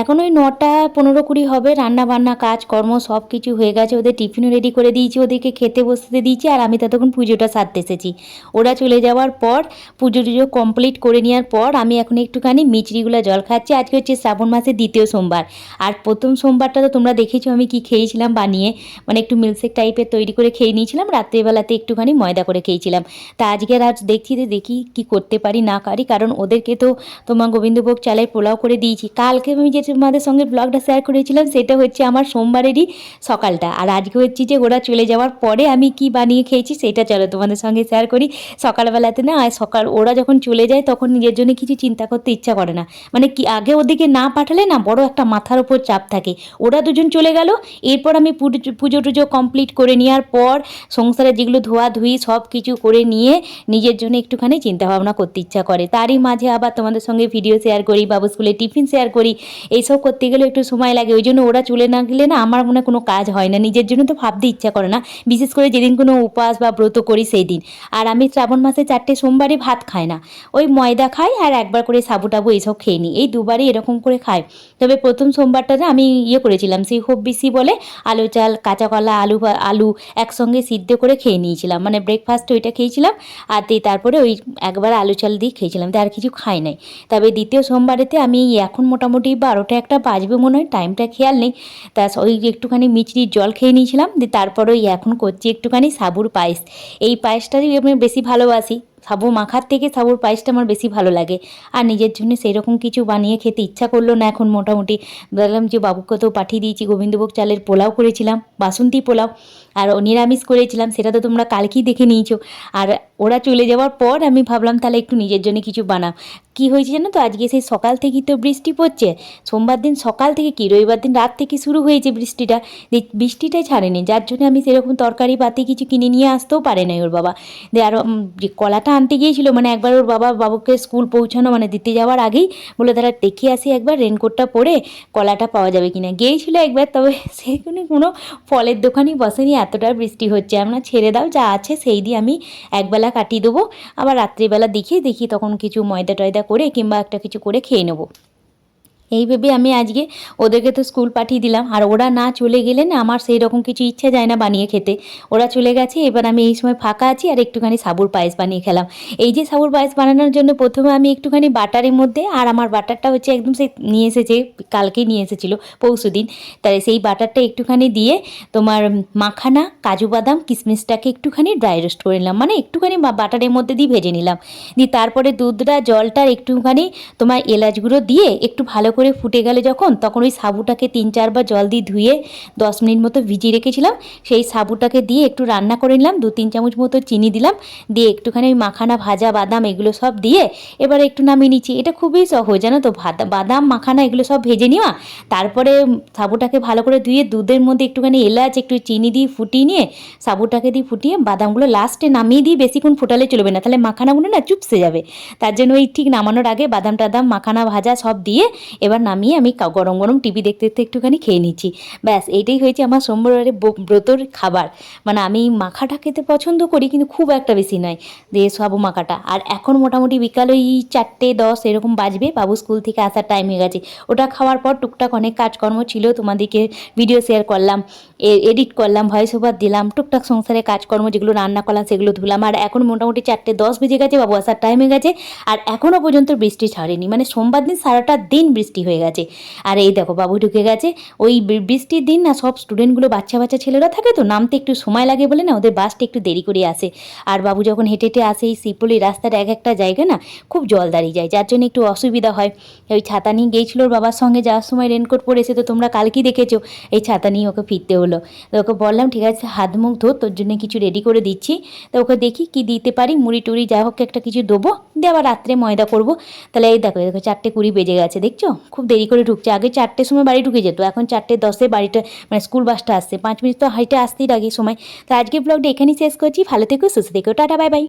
এখন ওই নটা পনেরো কুড়ি হবে, রান্না বান্না, কাজ কর্ম সব কিছু হয়ে গেছে, ওদের টিফিনও রেডি করে দিয়েছি, ওদেরকে খেতে বসতে দিয়েছি, আর আমি ততক্ষণ পুজোটা সারতে এসেছি। ওরা চলে যাওয়ার পর পুজো টুজো কমপ্লিট করে নেওয়ার পর আমি এখন একটুখানি মিচড়িগুলো জল খাচ্ছি। আজকে হচ্ছে শ্রাবণ মাসের দ্বিতীয় সোমবার। আর প্রথম সোমবারটা তো তোমরা দেখেছ, আমি কি খেয়েছিলাম বানিয়ে মানে একটু মিল্কশেক টাইপের তৈরি করে খেয়ে নিয়েছিলাম, রাত্রিবেলাতে একটুখানি ময়দা করে খেয়েছিলাম। তা আজকে আজ দেখছি যে দেখি কি করতে পারি, না পারি, কারণ ওদেরকে তো তোমার গোবিন্দভোগ চালের পোলাও করে দিয়েছি। কালকে আমি যে তোমাদের সঙ্গে ব্লগটা শেয়ার করেছিলাম, সেটা হচ্ছে আমার সোমবারেরই সকালটা। আর আজকে হচ্ছে যে ওরা চলে যাওয়ার পরে আমি কি বানিয়ে খেয়েছি সেটা চলো তোমাদের সঙ্গে শেয়ার করি। সকালবেলাতে না আর সকাল ওরা যখন চলে যায় তখন নিজের জন্য কিছু চিন্তা করতে ইচ্ছা করে না। মানে কি, আগে ওদিকে না পাঠালে না বড় একটা মাথার উপর চাপ থাকে। ওরা দুজন চলে গেল, এরপর আমি পুজো টুজো কমপ্লিট করে নেওয়ার পর সংসারে যেগুলো ধোয়া ধুই সব কিছু করে নিয়ে নিজের জন্য একটুখানি চিন্তা ভাবনা করতে ইচ্ছা করে। তারই মাঝে আবার তোমাদের সঙ্গে ভিডিও শেয়ার করি, বাবু স্কুলে টিফিন শেয়ার করি। এইসব করতে গেলে একটু সময় লাগে। ওই জন্য ওরা চলে না গেলে না আমার মনে কোনো কাজ হয় না। নিজের জন্য তো ভাবতে ইচ্ছা করে না। বিশেষ করে যেদিন কোনো উপাস বা ব্রত করি সেই দিন। আর আমি শ্রাবণ মাসে চারটে সোমবারই ভাত খাই না। ওই ময়দা খাই আর একবার করে সাবু টাবু এইসব খেয়ে নিই। এই দুবারই এরকম করে খাই। তবে প্রথম সোমবারটাতে আমি ইয়ে করেছিলাম, সেই খুব বেশি বলে আলু চাল, কাঁচা কলা, আলু আলু একসঙ্গে সিদ্ধ করে খেয়ে নিয়েছিলাম। মানে ব্রেকফাস্ট ওইটা খেয়েছিলাম। আর তারপরে ওই একবার আলু চাল দিয়ে খেয়েছিলাম। আর কিছু খাই নাই। তবে দ্বিতীয় সোমবারেতে আমি এখন মোটামুটি বারোটা একটা বাজবে মনে হয় টাইমটা খেয়াল নেই। তা ওই একটুখানি মিচড়ির জল খেয়ে নিয়েছিলাম, দিয়ে তারপরে ওই এখন করছি একটুখানি সাবুর পায়েস। এই পায়েসটাই আমি বেশি ভালোবাসি। সাবু মাখার থেকে সাবুর পায়েসটা আমার বেশি ভালো লাগে। আর নিজের জন্য সেই রকম কিছু বানিয়ে খেতে ইচ্ছা করল না এখন মোটামুটি। বললাম যে বাবুকে তো পাঠিয়ে দিয়েছি, গোবিন্দভোগ চালের পোলাও করেছিলাম, বাসন্তী পোলাও। আর নিরামিষ করেছিলাম, সেটা তো তোমরা কালকেই দেখে নিয়েছো। আর ওরা চলে যাওয়ার পর আমি ভাবলাম, তাহলে একটু নিজের জন্য কিছু বানাও। কি হয়েছে জানো তো? আজকে সেই সকাল থেকেই তো বৃষ্টি পড়ছে। সোমবার দিন সকাল থেকে কি? রবিবার দিন রাত থেকে শুরু হয়েছে বৃষ্টিটা। বৃষ্টিটাই ছাড়েনি। যার জন্য আমি সেরকম তরকারি পাতি কিছু কিনে নিয়ে আসতেও পারে নাই ওর বাবা। দিয়ে আরও যে কলাটা আনতে গিয়েছিল মানে একবার ওর বাবা বাবুকে স্কুল পৌঁছানো মানে দিতে যাওয়ার আগেই বলে তারা দেখে আসি একবার রেনকোটটা পরে কলাটা পাওয়া যাবে কিনা। গিয়েছিল একবার, তবে সেখানে কোনো ফলের দোকানই বসেনি। এতটা বৃষ্টি হচ্ছে। আমরা ছেড়ে দাও, যা আছে সেই দিয়ে আমি একবেলা কাটিয়ে দেবো। আবার রাত্রিবেলা দেখি দেখি তখন কিছু ময়দা টয়দা করে কিংবা একটা কিছু করে খেয়ে নেব। এই ভেবে আমি আজকে ওদেরকে তো স্কুল পাঠিয়ে দিলাম। আর ওরা না চলে গেলে না আমার সেই রকম কিছু ইচ্ছা যায় না বানিয়ে খেতে। ওরা চলে গেছে, এবার আমি এই সময় ফাঁকা আছি আর একটুখানি সাবুর পায়েস বানিয়ে খেলাম। এই যে সাবুর পায়েস বানানোর জন্য প্রথমে আমি একটুখানি বাটারের মধ্যে, আর আমার বাটারটা হচ্ছে একদম সেই নিয়ে এসেছে, কালকেই নিয়ে এসেছিল, পরশু দিন। তাই সেই বাটারটা একটুখানি দিয়ে তোমার মাখানা, কাজু বাদাম কিশমিশটাকে একটুখানি ড্রাই রোস্ট করে নিলাম। মানে একটুখানি বাটারের মধ্যে দিয়ে ভেজে নিলাম। দিয়ে তারপরে দুধটা জলটার একটুখানি তোমার এলাচ গুঁড়ো দিয়ে একটু ভালো করে ফুটে গেলে যখন, তখন ওই সাবুটাকে তিন চারবার জল দিয়ে ধুয়ে দশ মিনিট মতো ভিজিয়ে রেখেছিলাম। সেই সাবুটাকে দিয়ে একটু রান্না করে নিলাম, দু তিন চামচ মতো চিনি দিলাম, দিয়ে একটুখানি ওই মাখানা ভাজা, বাদাম এগুলো সব দিয়ে এবার একটু নামিয়ে নিচ্ছি। এটা খুবই সহজ, জানো তো বাদাম, মাখানা এগুলো সব ভেজে নেওয়া। তারপরে সাবুটাকে ভালো করে ধুয়ে দুধের মধ্যে একটুখানি এলাচ, একটু চিনি দিয়ে ফুটিয়ে নিয়ে সাবুটাকে দিয়ে ফুটিয়ে বাদামগুলো লাস্টে নামিয়ে দিয়ে বেশিক্ষণ ফোটালে চলবে না। তাহলে মাখানাগুলো না চুপসে যাবে। তার জন্য ওই ঠিক নামানোর আগে বাদাম, টাদাম, মাখানা, ভাজা সব দিয়ে এবার নামিয়ে আমি গরম গরম টিভি দেখতে দেখতে একটুখানি খেয়ে নিচ্ছি। ব্যাস, এইটাই হয়েছে আমার সোমবারের ব্রতর খাবার। মানে আমি মাখাটা খেতে পছন্দ করি, কিন্তু খুব একটা বেশি নয় দিয়ে সাবু মাখাটা। আর এখন মোটামুটি বিকাল ওই চারটে দশ এরকম বাজবে, বাবু স্কুল থেকে আসার টাইম হয়ে গেছে। ওটা খাওয়ার পর টুকটাক অনেক কাজকর্ম ছিল, তোমাদেরকে ভিডিও শেয়ার করলাম এডিট করলাম ভয়েস ওভার দিলাম, টুকটাক সংসারে কাজকর্ম যেগুলো রান্না করলাম, সেগুলো ধুলাম। আর এখন মোটামুটি চারটে দশ বেজে গেছে, বাবু আসার টাইম হয়ে গেছে। আর এখনও পর্যন্ত বৃষ্টি ছাড়েনি। মানে সোমবার দিন সারাটা দিন বৃষ্টি হয়ে গেছে। আর এই দেখো বাবু ঢুকে গেছে। ওই বৃষ্টির দিন না, সব স্টুডেন্টগুলো বাচ্চা বাচ্চা ছেলেরা থাকে তো, নামতে একটু সময় লাগে বলে না, ওদের বাসটা একটু দেরি করে আসে। আর বাবু যখন হেঁটে হেঁটে আসে, এই শিবপলি রাস্তার এক একটা জায়গা না, খুব জল দাঁড়িয়ে যায়, যার জন্য একটু অসুবিধা হয়। ওই ছাতা নিয়ে গিয়েছিল ওর বাবার সঙ্গে, যাওয়ার সময় রেনকোট পরেছে তো, তোমরা কালকেই দেখেছ। এই ছাতা নিয়ে ওকে ফিরতে হলো। তো ওকে বললাম, ঠিক আছে, হাত মুখ ধো, তোর জন্য কিছু রেডি করে দিচ্ছি। তো ওকে দেখি কি দিতে পারি, মুড়ি টুড়ি যা হোক একটা কিছু দেবো, দিয়ে আবার রাত্রে ময়দা করব। তাহলে এই দেখো দেখো, চারটে কুড়ি বেজে গেছে, দেখছ? খুব দেরি করে ঢুকছে। আগে চারটের সময় বাড়ি ঢুকে যেত, এখন চারটে দশে বাড়িটা মানে স্কুল বাসটা আসছে। পাঁচ মিনিট তো হাইটে আসতেই লাগে সময়। তো আজকে ব্লগটা এখানেই শেষ করছি। ভালো থেকো, সুস্থ থেকো। Tata bye bye